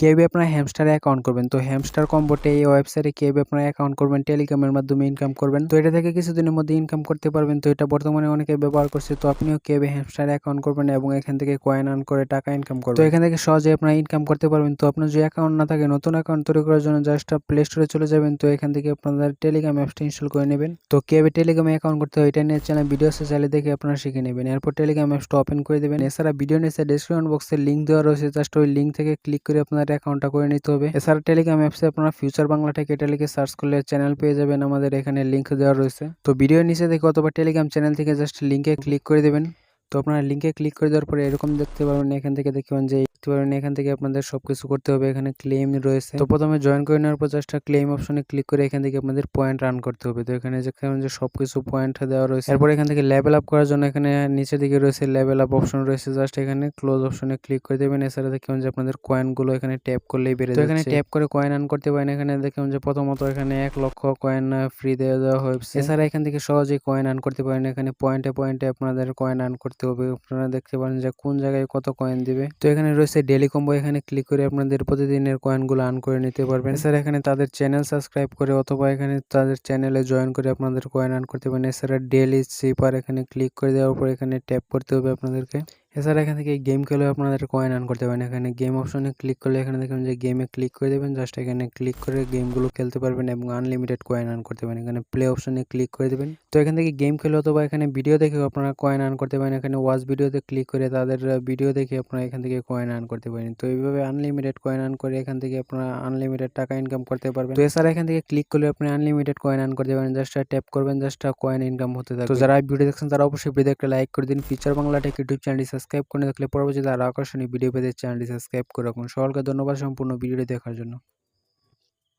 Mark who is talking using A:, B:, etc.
A: কীভাবে আপনারা হ্যামস্টারে অ্যাকাউন্ট করবেন। তো হ্যামস্টার কম্বোটে এই ওয়েবসাইটে কীভাবে আপনারা অ্যাকাউন্ট করবেন টেলিগ্রামের মাধ্যমে ইনকাম করবেন। তো এটা থেকে কিছুদিনের মধ্যে ইনকাম করতে পারবেন। তো এটা বর্তমানে অনেকে ব্যবহার করছে। তো আপনিও কীভাবে হ্যামস্টারে অ্যাকাউন্ট করবেন এবং এখান থেকে কয়েন আর্ন করে টাকা ইনকাম করবেন। তো এখান থেকে সহজে আপনারা ইনকাম করতে পারবেন। তো আপনার যে অ্যাকাউন্ট না থাকে, নতুন অ্যাকাউন্ট তৈরি করার জন্য জাস্ট প্লে স্টোরে চলে যাবেন। তো এখান থেকে আপনাদের টেলিগ্রাম অ্যাপসটা ইনস্টল করে নেবেন। তো কীভাবে টেলিগ্রামে অ্যাকাউন্ট করতে হয়, এটা নিয়ে চ্যানেল ভিডিও আছে, চাইলে দেখে আপনারা শিখে নেবেন। এরপর টেলিগ্রাম অ্যাপসটা ওপেন করে দেবেন। এছাড়া ভিডিও নিচে ডিসক্রিপশন বক্সে লিঙ্ক দেওয়া রয়েছে। জাস্ট ওই লিঙ্ক থেকে ক্লিক করে আপনাদের অ্যাকাউন্টটা করে নিতে হবে। এছাড়া টেলিগ্রাম অ্যাপসে আপনারা ফিউচার বাংলা থেকে এটা সার্চ করলে চ্যানেল পেয়ে যাবেন। আমাদের এখানে লিঙ্ক দেওয়া রয়েছে। তো ভিডিও নিচে দেখে অথবা টেলিগ্রাম চ্যানেল থেকে জাস্ট লিঙ্কে ক্লিক করে দেবেন। তো আপনারা লিঙ্কে ক্লিক করে দেওয়ার পরে এরকম দেখতে পারবেন। এখান থেকে দেখবেন যে দেখতে পারবেন এখান থেকে আপনাদের সবকিছু করতে হবে এখানে ক্লেম রয়েছে। তো প্রথমে জয়েন করে নেওয়ার পর জাস্ট ক্লেম অপশনে ক্লিক করে এখান থেকে আপনাদের পয়েন্ট রান করতে হবে। তো এখানে দেখবেন যে সবকিছু পয়েন্ট দেওয়া রয়েছে এরপর এখান থেকে লেভেল আপ করার জন্য এখানে নিচের দিকে রয়েছে লেভেল আপ অপশন রয়েছে। জাস্ট এখানে ক্লোজ অপশনে ক্লিক করে দেবেন। এছাড়া দেখবেন যে আপনাদের কয়েনগুলো এখানে ট্যাপ করলেই বেড়ে তো এখানে ট্যাপ করে কয়েন আর্ন করতে পারেন। এখানে দেখবেন যে প্রথমত এখানে এক লক্ষ কয়েন ফ্রি দেওয়া দেওয়া হয়েছে। এছাড়া এখান থেকে সহজেই কয়েন আর্ন করতে পারেন। এখানে পয়েন্টে পয়েন্টে আপনাদের কয়েন আর্ন করতে হবে। আপনারা দেখতে পারেন যে কোন জায়গায় কত কয়েন দিবে। তো এখানে রয়েছে ডেলি কম্বো এখানে ক্লিক করে আপনাদের প্রতিদিনের কয়েনগুলো আর্ন করে নিতে পারবেন। এছাড়া এখানে তাদের চ্যানেল সাবস্ক্রাইব করে অথবা এখানে তাদের চ্যানেলে জয়েন করে আপনাদের কয়েন আর্ন করতে পারেন। এছাড়া ডেলি সিপার এখানে ক্লিক করে দেওয়ার পর এখানে ট্যাপ করতে হবে আপনাদেরকে। এছাড়া এখান থেকে গেম খেলে আপনাদের কয়েন আর্ন করতে পারেন। এখানে গেম অপশনে ক্লিক করলে এখানে দেখবেন যে গেমে ক্লিক করে দেবেন। জাস্ট এখানে ক্লিক করে গেমগুলো খেলতে পারবেন এবং আনলিমিটেড কয়েন আর্ন করতে পারেন। এখানে প্লে অপশনে ক্লিক করে দেবেন। তো এখান থেকে গেম খেলে অথবা এখানে ভিডিও দেখেও আপনারা কয়েন আর্ন করতে পারেন। এখানে ওয়াচ ভিডিওতে ক্লিক করে তাদের ভিডিও দেখে আপনারা এখান থেকে কয়েন আর্ন করতে পারেন। তো এইভাবে আনলিমিটেড কয়েন আর্ন করে এখান থেকে আপনারা আনলিমিটেড টাকা ইনকাম করতে পারবেন। তো এছাড়া এখান থেকে ক্লিক করলে আপনি আনলিমিটেড কয়েন আর্ন করতে পারেন। জাস্ট ট্যাপ করবেন জাস্ট কয়েন ইনকাম হতে থাকবে। তো যারা ভিডিও দেখছেন, তারা অবশ্যই ভিডিও একটা লাইক করে দিন। ফিচার বাংলা টেক ইউটিউব চ্যানেলটি সাবস্ক্রাইব করে থাকলে পরবর্তীতে আরও আকর্ষণীয় ভিডিও পেতে চ্যানেলটি সাবস্ক্রাইব করে রাখুন। সকলকে ধন্যবাদ সম্পূর্ণ ভিডিওটি দেখার জন্য।